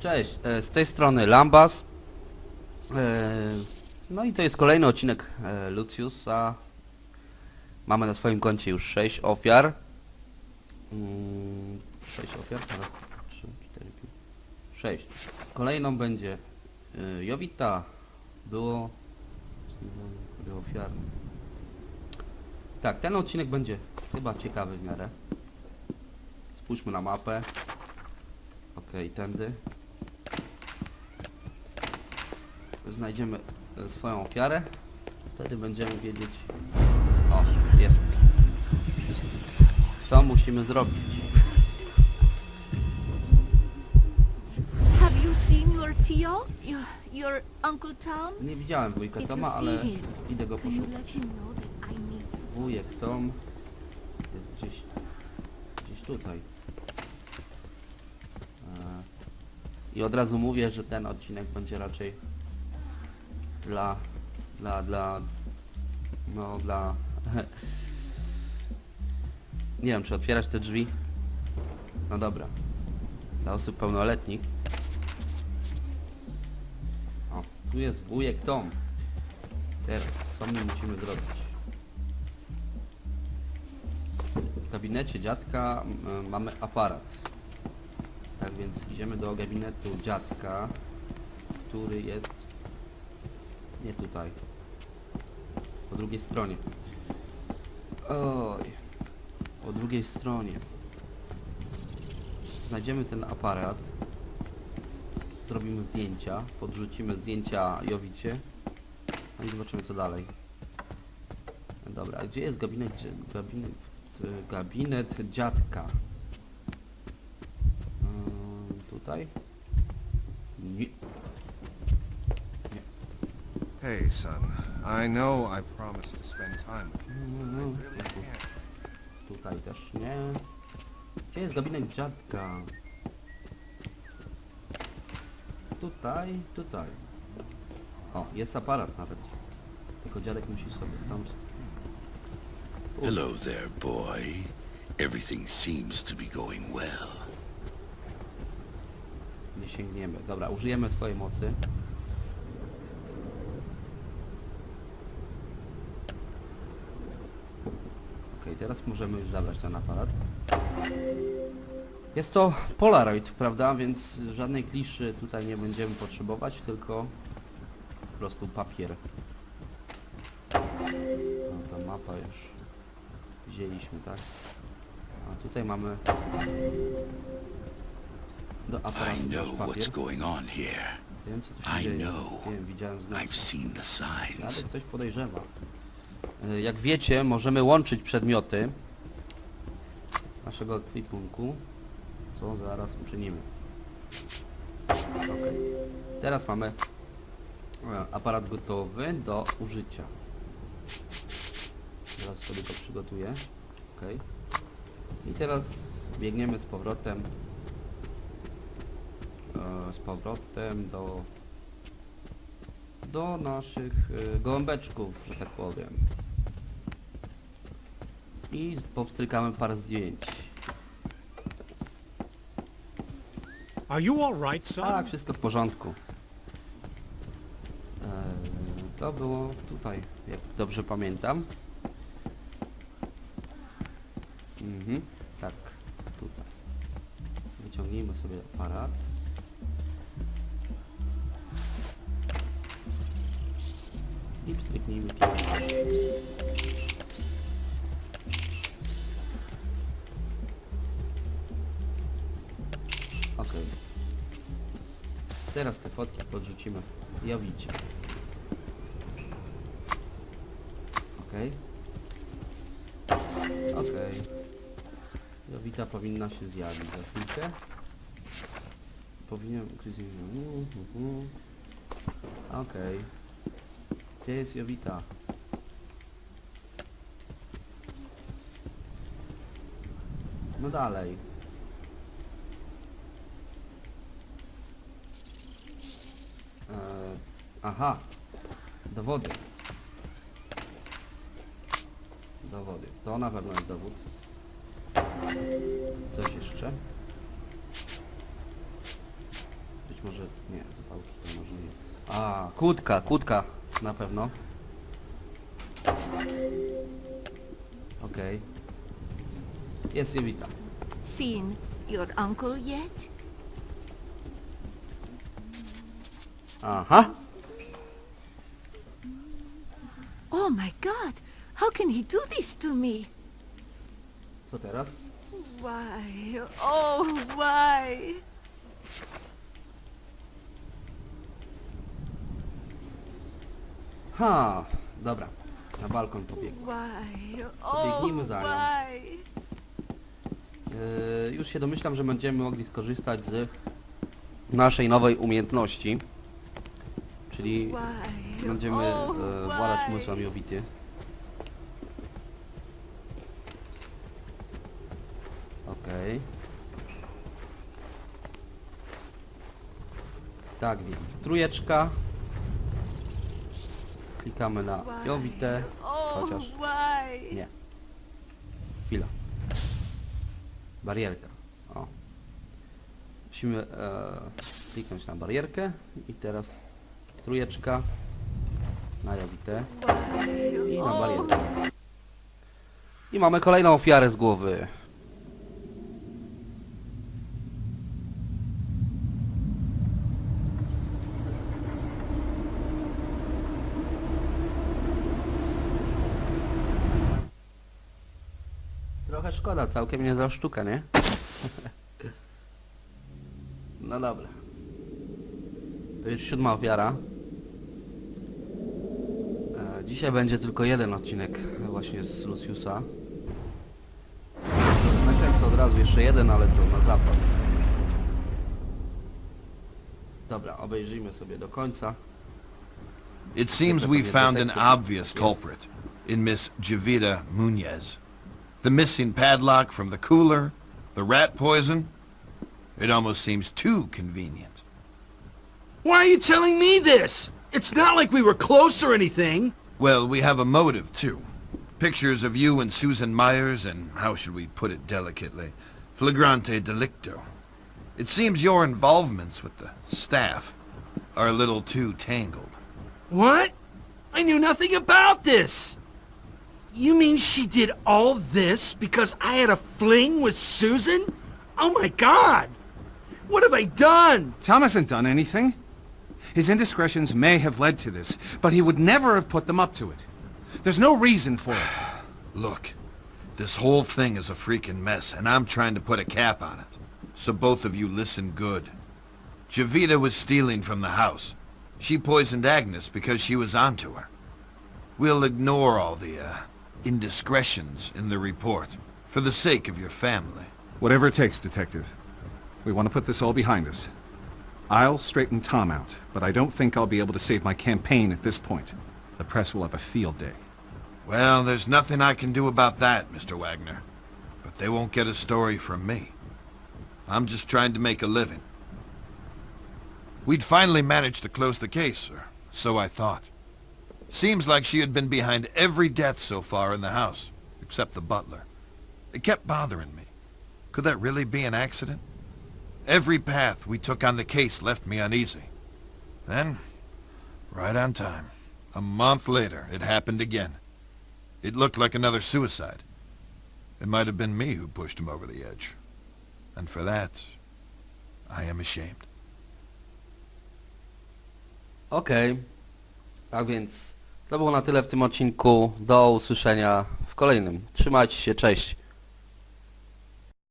Cześć, e, z tej strony Lambas. E, No i to jest kolejny odcinek e, Luciusa. Mamy na swoim koncie już 6 ofiar. 6 ofiar, teraz 3, 4, 5, 6. Kolejną będzie Jowita. Było... ofiarne. Tak, ten odcinek będzie chyba ciekawy w miarę. Spójrzmy na mapę. Okej, tędy. Znajdziemy e, swoją ofiarę. Wtedy będziemy wiedzieć... O, jest. Co musimy zrobić? Have you seen your Tio? Your, your Uncle Tom? Nie widziałem wujka Toma, ale idę go poszukać. Wujek Tom jest gdzieś... gdzieś tutaj. E, I od razu mówię, że ten odcinek będzie raczej dla... dla... dla... no dla... Nie wiem, czy otwierać te drzwi? No dobra. Dla osób pełnoletnich. O, tu jest wujek Tom. Teraz, co my musimy zrobić? W gabinecie dziadka mamy aparat. Tak więc idziemy do gabinetu dziadka, który jest nie tutaj. Po drugiej stronie. Oj. Po drugiej stronie. Znajdziemy ten aparat. Zrobimy zdjęcia. Podrzucimy zdjęcia Jowicie. No i zobaczymy co dalej. Dobra, a gdzie jest gabinet, gabinet, gabinet dziadka? Ym, tutaj? Nie. Hey, son. I know I promised to spend time with you. Mm, Really can't. Tutaj też nie. Gdzie jest gabinet dziadka? Tutaj, tutaj. O, jest aparat nawet. Tylko dziadek musi sobie stąd... U, Hello there, boy. Everything seems to be going well. Nie sięgniemy. Dobra, użyjemy swojej mocy. Teraz możemy już zabrać ten aparat. Jest to Polaroid, prawda? Więc żadnej kliszy tutaj nie będziemy potrzebować, tylko po prostu papier. No ta mapa już wzięliśmy, tak? A tutaj mamy do aparatu papier. Wiem co tu się dzieje. Wiem, widziałem znak. Dziadek coś podejrzewa. Y, Jak wiecie, możemy łączyć przedmioty naszego ekwipunku, co zaraz uczynimy. Ok. Teraz mamy e, aparat gotowy do użycia. Teraz sobie go przygotuję. Ok. I teraz biegniemy z powrotem e, z powrotem do do naszych y, gołąbeczków, że tak powiem. I powstrykamy parę zdjęć. Are you all right, son? Tak, wszystko w porządku. Eee, to było tutaj, jak dobrze pamiętam. Mhm, tak, tutaj. Wyciągnijmy sobie aparat. I pstryknijmy pierwszy. Teraz te fotki podrzucimy Jowicie. Okej. Okej. Jowita powinna się zjawić za chwilkę. Powinien... Mhm, mhm. Okej. Gdzie jest Jowita? No dalej. Eee, aha. Dowody. Dowody. To na pewno jest dowód. Coś jeszcze? Być może... Nie, zapałki to może nie. A, kłódka, kłódka. Na pewno. Okej. Jest Jowita. Seen your uncle yet? Aha. Oh my god! How can he do this to me? Co teraz? Why? Oh, why? Ha, dobra. Na balkon pobiegł. Why? Oh, Pobiegnijmy za nią. Yy, już się domyślam, że będziemy mogli skorzystać z naszej nowej umiejętności. Czyli? Będziemy oh, e, władać why? umysłem Jowity. Okej. Tak więc, trójeczka. Klikamy na Why? Jowitę. Oh, Chociaż nie. Chwila. Barierka. O. Musimy e, kliknąć na barierkę i teraz trójeczka na Jowitę i na barierkę. I mamy kolejną ofiarę z głowy. Trochę szkoda, całkiem nie za sztukę, nie? no dobra. To jest siódma ofiara. Dzisiaj będzie tylko jeden odcinek właśnie z Luciusa. Nakręcę od razu jeszcze jeden, ale to na zapas. Dobra, obejrzyjmy sobie do końca. It seems we found an obvious culprit in Miss Javita Munez. The missing padlock from the cooler, the rat poison. It almost seems too convenient. Why are you telling me this? It's not like we were close or anything. Well, we have a motive, too. Pictures of you and Susan Myers, and how should we put it delicately? Flagrante delicto. It seems your involvements with the staff are a little too tangled. What? I knew nothing about this. You mean she did all this because I had a fling with Susan? Oh my god! What have I done? Tom hasn't done anything. His indiscretions may have led to this, but he would never have put them up to it. There's no reason for it. Look, this whole thing is a freaking mess, and I'm trying to put a cap on it. So both of you listen good. Javita was stealing from the house. She poisoned Agnes because she was onto her. We'll ignore all the, uh, indiscretions in the report, for the sake of your family. Whatever it takes, Detective. We want to put this all behind us. I'll straighten Tom out, but I don't think I'll be able to save my campaign at this point. The press will have a field day. Well, there's nothing I can do about that, Mr. Wagner. But they won't get a story from me. I'm just trying to make a living. We'd finally managed to close the case, or so I thought. Seems like she had been behind every death so far in the house, except the butler. It kept bothering me. Could that really be an accident? Every path we took on the case left me uneasy. Then, right on time, a month later, it happened again. It looked like another suicide. It might have been me who pushed him over the edge. And for that, I am ashamed. Okej. Tak więc to było na tyle w tym odcinku. Do usłyszenia w kolejnym. Trzymajcie się, cześć.